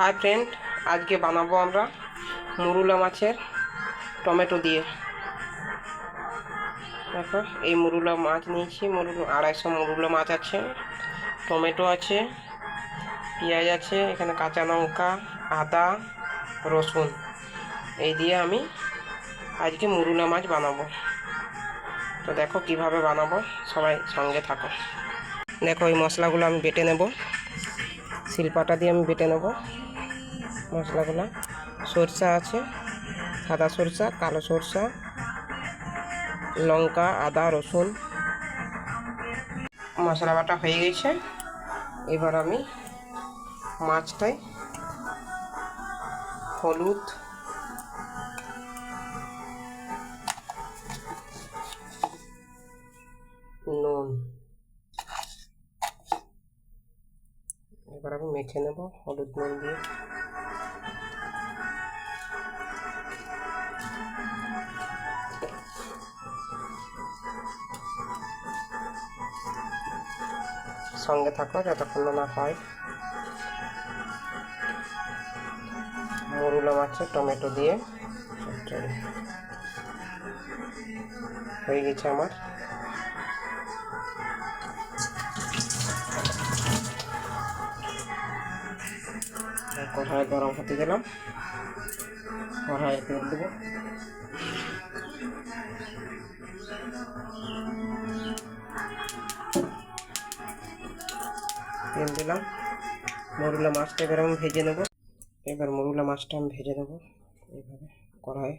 Hi friend আজকে বানাবো আমরা মুরুলা মাছের টমেটো দিয়ে। দেখো, এই মুরুলা মাছ নিয়েছি, মুরুলো, আড়াইশো মুরুলা মাছ আছে, টমেটো আছে, পেঁয়াজ আছে, এখানে কাঁচা লঙ্কা, আদা, রসুন। এই দিয়ে আমি আজকে মুরুলা মাছ বানাবো। তো দেখো কীভাবে বানাবো, সবাই সঙ্গে থাকো। দেখো, এই মশলাগুলো আমি বেটে নেব। শিলপাটা দিয়ে আমি বেটে নেব। মশলাগুলো। সরষা আছে, সাদা সরষা, কালো সরষা, লঙ্কা, আদা, রসুন। মশলা বাটা হয়ে গেছে। এবার আমি মাছটাই হলুদ নুন। এবার আমি মেখে নেব হলুদ নুন দিয়ে। সঙ্গে থাকো যতক্ষণ না হয়। মরুলা মাছের টমেটো দিয়ে হয়ে গেছে আমার। কড়াই গরম হতে দিলাম কড়াইয়ে তেল দেবো। তেল দিলাম। মরুলা মাছটা এবার আমি ভেজে নেব। এবার মরুলা মাছটা আমি ভেজে নেব। এইভাবে কড়াই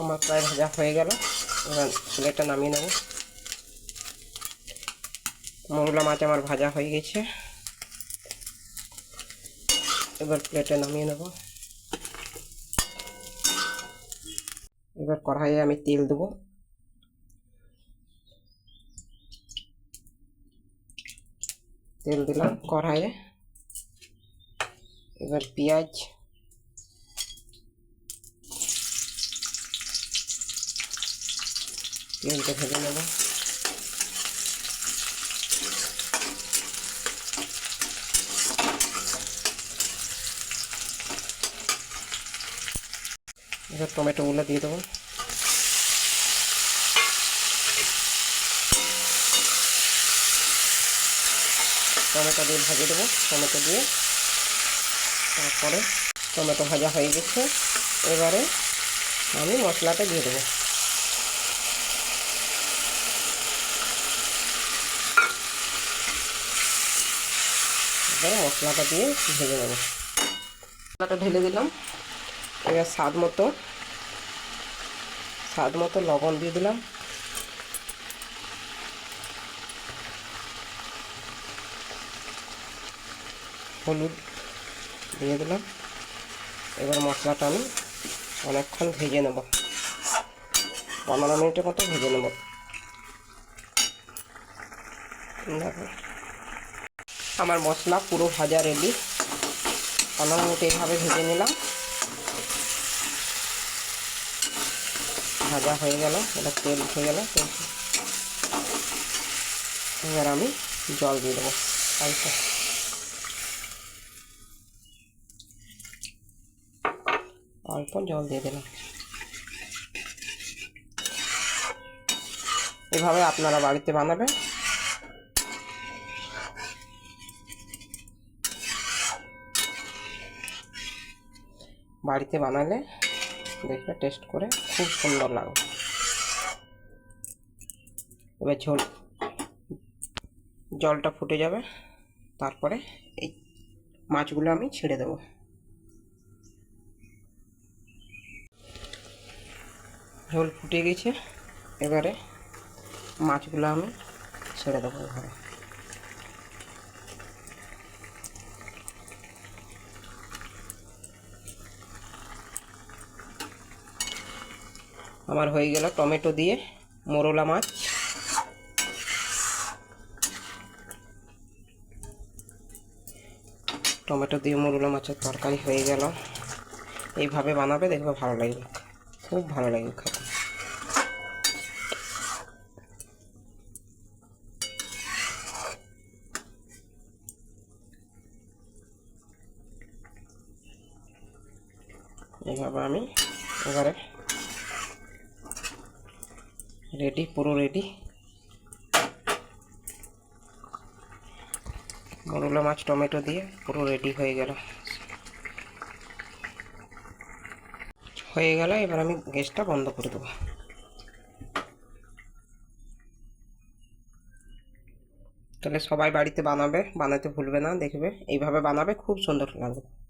আমার প্রায় ভাজা হয়ে গেল। এবার প্লেটটা নামিয়ে নেব। মরুলা মাছ আমার ভাজা হয়ে গেছে। এবার প্লেটে নামিয়ে নেব। এবার কড়াইয়ে আমি তেল দেবো। তেল দিলাম কড়াইয়ে। এবার পেঁয়াজ তেলটা ভেজে নেব। এবার টমেটোগুলো দিয়ে দেবো। টমেটো দিয়ে ভাজে দেবো, টমেটো দিয়ে। তারপরে টমেটো ভাজা হয়ে গেছে। এবারে আমি মশলাটা দিয়ে দেবো। এবার মশলাটা দিয়ে ভেজে নেব। মশলাটা ঢেলে দিলাম। এবার স্বাদ মতো স্বাদ মতো লবণ দিয়ে দিলাম। হলুদ দিয়ে দিলাম। এবার মশলাটা আমি অনেকক্ষণ ভেজে নেব। পনেরো মিনিটের মতো ভেজে নেব। আমার মশলা পুরো ভাজা রেডি পনেরো মিনিট এইভাবে ভেজে নিলাম। ভাজা হয়ে গেল এটা তেল উঠে গেল এবার আমি জল দিয়ে দেবো। অল্প অল্প জল দিয়ে দিলাম। এভাবে আপনারা বাড়িতে বানাবেন। বাড়িতে বানালে দেখবে টেস্ট করে খুব সুন্দর লাগবে এবার ঝোল, জলটা ফুটে যাবে, তারপরে এই মাছগুলো আমি ছেড়ে দেবো। ঝোল ফুটে গেছে, এবারে মাছগুলো আমি ছেড়ে দেবো এভাবে আমার হয়ে গেল টমেটো দিয়ে মোরলা মাছ। টমেটো দিয়ে মোরলা মাছের তরকারি হয়ে গেল। এইভাবে বানাবে, দেখবে ভালো লাগবে খুব ভালো লাগবে খেতে। এইভাবে আমি এবারে রেডি, পুরো রেডি। মরুলা মাছ, টমেটো দিয়ে পুরো রেডি হয়ে গেল। হয়ে গেল, এবার আমি গ্যাসটা বন্ধ করে দেবো। তাহলে সবাই বাড়িতে বানাবে, বানাতে ভুলবে না, দেখবে। এইভাবে বানাবে, খুব সুন্দর লাগবে।